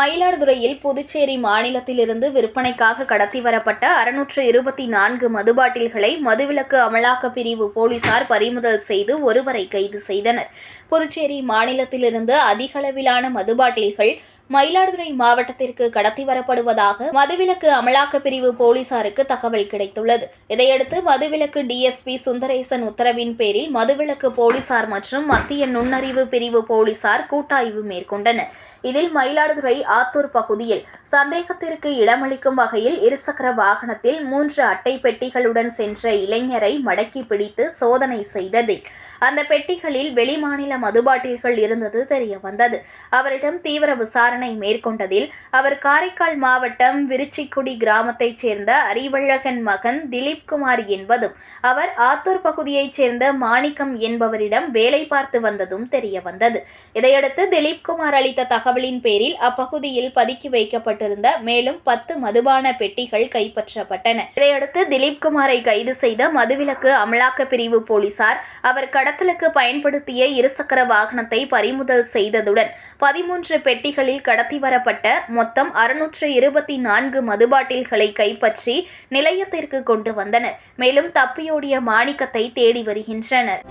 மயிலாடுதுறையில் புதுச்சேரி மாநிலத்திலிருந்து விற்பனைக்காக கடத்தி வரப்பட்ட அறுநூற்று இருபத்தி நான்கு மதுபாட்டில்களை மதுவிலக்கு அமலாக்க பிரிவு போலீசார் பறிமுதல் செய்து ஒருவரை கைது செய்தனர். புதுச்சேரி மாநிலத்திலிருந்து அதிகளவிலான மதுபாட்டில்கள் மயிலாடுதுறை மாவட்டத்திற்கு கடத்தி வரப்படுவதாக மதுவிலக்கு அமலாக்க பிரிவு போலீசாருக்கு தகவல் கிடைத்துள்ளது. இதையடுத்து மதுவிலக்கு டிஎஸ்பி சுந்தரேசன் உத்தரவின் பேரில் மதுவிலக்கு போலீசார் மற்றும் மத்திய நுண்ணறிவு பிரிவு போலீசார் கூட்டாய்வு மேற்கொண்டனர். இதில் மயிலாடுதுறை ஆத்தூர் பகுதியில் சந்தேகத்திற்கு இடமளிக்கும் வகையில் இருசக்கர வாகனத்தில் மூன்று அட்டை பெட்டிகளுடன் சென்ற இளைஞரை மடக்கி பிடித்து சோதனை செய்ததில் அந்த பெட்டிகளில் வெளிமாநில மதுபாட்டில்கள் இருந்தது தெரிய வந்தது. அவரிடம் தீவிர விசாரணை மேற்கொண்டதில் அவர் காரைக்கால் மாவட்டம் விருச்சிக்குடி கிராமத்தைச் சேர்ந்த அறிவழகன் மகன் திலீப்குமார் என்பதும் அவர் ஆத்தூர் பகுதியைச் சேர்ந்த மாணிக்கம் என்பவரிடம் வேலை பார்த்து வந்ததும் தெரியவந்தது. இதையடுத்து திலீப்குமார் அளித்த தகவலின் பேரில் அப்பகுதியில் பதுக்கி வைக்கப்பட்டிருந்த மேலும் பத்து மதுபான பெட்டிகள் கைப்பற்றப்பட்டன. இதையடுத்து திலீப்குமாரை கைது செய்த மதுவிலக்கு அமலாக்க பிரிவு போலீசார் அவர் கடத்தலுக்கு பயன்படுத்திய இருசக்கர வாகனத்தை பறிமுதல் செய்ததுடன் பதிமூன்று பெட்டிகளில் கடத்தி வரப்பட்ட மொத்தம் அறுநூற்று இருபத்தி நான்கு மதுபாட்டில்களை கைப்பற்றி நிலையத்திற்கு கொண்டு வந்தனர். மேலும் தப்பியோடிய மாணிக்கத்தை தேடி வருகின்றனர்.